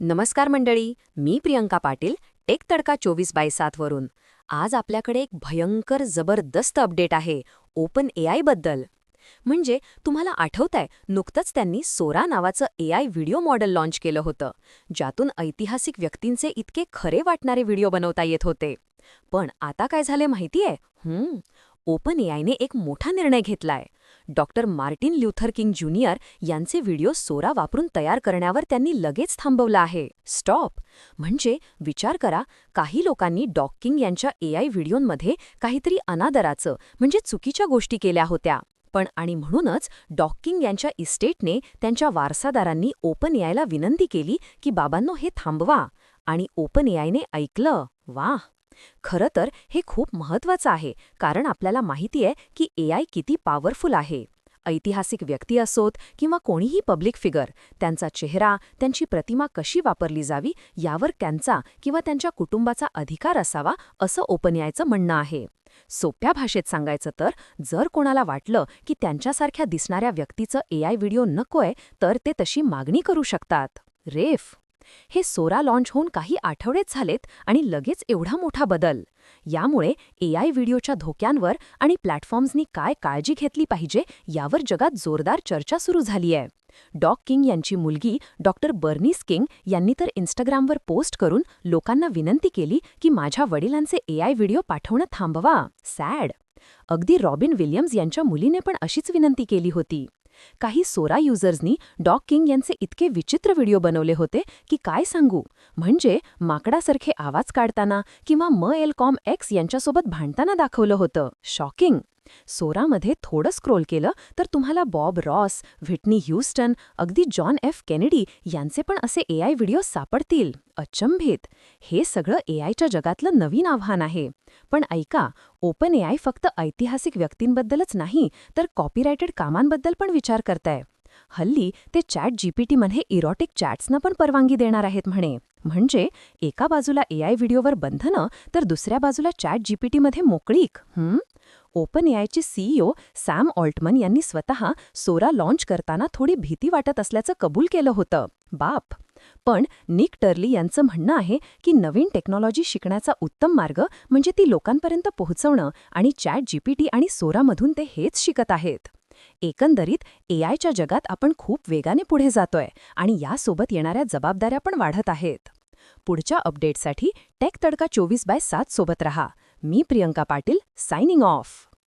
नमस्कार मंडळी मी प्रियंका पाटील टेक तडका चोवीस बाय सातवरून आज आपल्याकडे एक भयंकर जबरदस्त अपडेट आहे ओपन एआयबद्दल. म्हणजे तुम्हाला आठवतंय नुकतंच त्यांनी सोरा नावाचं एआय व्हिडिओ मॉडेल लाँच केलं होतं ज्यातून ऐतिहासिक व्यक्तींचे इतके खरे वाटणारे व्हिडिओ बनवता येत होते. पण आता काय झाले माहितीये? हम्म ओपन एआयने एक मोठा निर्णय घेतलाय. Doctor Martin Luther King junior यांचे व्हिडिओ सोरा वापरून तयार करण्यावर त्यांनी लगेच थांबवलं आहे. स्टॉप! म्हणजे विचार करा काही लोकांनी डॉक किंग यांच्या एआय व्हिडिओंमध्ये काहीतरी अनादराचं म्हणजे चुकीच्या गोष्टी केल्या होत्या. पण आणि म्हणूनच डॉकिंग यांच्या इस्टेटने त्यांच्या वारसादारांनी ओपन एआयला विनंती केली की बाबांनो हे थांबवा. आणि ओपन एआयने ऐकलं वाह! खरं तर हे खूप महत्वाचं आहे कारण आपल्याला माहिती आहे की एआय किती पॉवरफुल आहे. ऐतिहासिक व्यक्ती असोत किंवा कोणीही पब्लिक फिगर त्यांचा चेहरा त्यांची प्रतिमा कशी वापरली जावी यावर त्यांचा किंवा त्यांच्या कुटुंबाचा अधिकार असावा असं ओपन्यायचं म्हणणं आहे. सोप्या भाषेत सांगायचं तर जर कोणाला वाटलं की त्यांच्यासारख्या दिसणाऱ्या व्यक्तीचं एआय व्हिडिओ नकोय तर ते तशी मागणी करू शकतात. रेफ. हे सोरा लॉन्च होऊन काही आठवडेच झालेत आणि लगेच एवढा मोठा बदल. यामुळे एआय व्हिडिओच्या धोक्यांवर आणि प्लॅटफॉर्म्सनी काय काळजी घेतली पाहिजे यावर जगात जोरदार चर्चा सुरू झाली आहे डॉक किंग यांची मुलगी डॉक्टर बर्नीस किंग यांनी तर इन्स्टाग्रामवर पोस्ट करून लोकांना विनंती केली की माझ्या वडिलांचे एआय व्हिडिओ पाठवणं थांबवा. सॅड. अगदी रॉबिन विल्यम्स यांच्या मुलीने पण अशीच विनंती केली होती. काही सोरा युजर्सनी डॉग किंग यांचे इतके विचित्र व्हिडिओ बनवले होते की काय सांगू? म्हणजे माकडासारखे आवाज काढताना किंवा म एल कॉम एक्स यांच्यासोबत भांडताना दाखवलं होतं. शॉकिंग! सोरामध्ये थोडं स्क्रोल केलं तर तुम्हाला बॉब रॉस व्हिटनी ह्यूस्टन अगदी जॉन एफ केनेडी यांचे पण असे एआय व्हिडिओ सापडतील. अचंभित. हे सगळं एआयच्या जगातलं नवीन आव्हान आहे. पण ऐका ओपन एआय फक्त ऐतिहासिक व्यक्तींबद्दलच नाही तर कॉपीरायटेड कामांबद्दल पण विचार करताय. हल्ली ते चॅट जीपीटीमध्ये इरॉटिक चॅट्सना पण परवानगी देणार आहेत म्हणे. म्हणजे एका बाजूला एआय व्हिडिओवर बंधनं तर दुसऱ्या बाजूला चॅट जीपीटीमध्ये मोकळीक हं? ओपन एआयचे सीईओ सॅम ऑल्टमन यांनी स्वतः सोरा लाँच करताना थोडी भीती वाटत असल्याचं कबूल केलं होतं. बाप! पण निक टर्ली यांचं म्हणणं आहे की नवीन टेक्नॉलॉजी शिकण्याचा उत्तम मार्ग म्हणजे ती लोकांपर्यंत पोहोचवणं आणि चॅट जीपीटी आणि सोरामधून ते हेच शिकत आहेत. एकंदरीत एआयच्या जगात आपण खूप वेगाने पुढे जातोय आणि यासोबत येणाऱ्या जबाबदाऱ्या पण वाढत आहेत. पुढच्या अपडेटसाठी टेक तडका चोवीस बाय सात सोबत रहा. मी प्रियंका पाटील सायनिंग ऑफ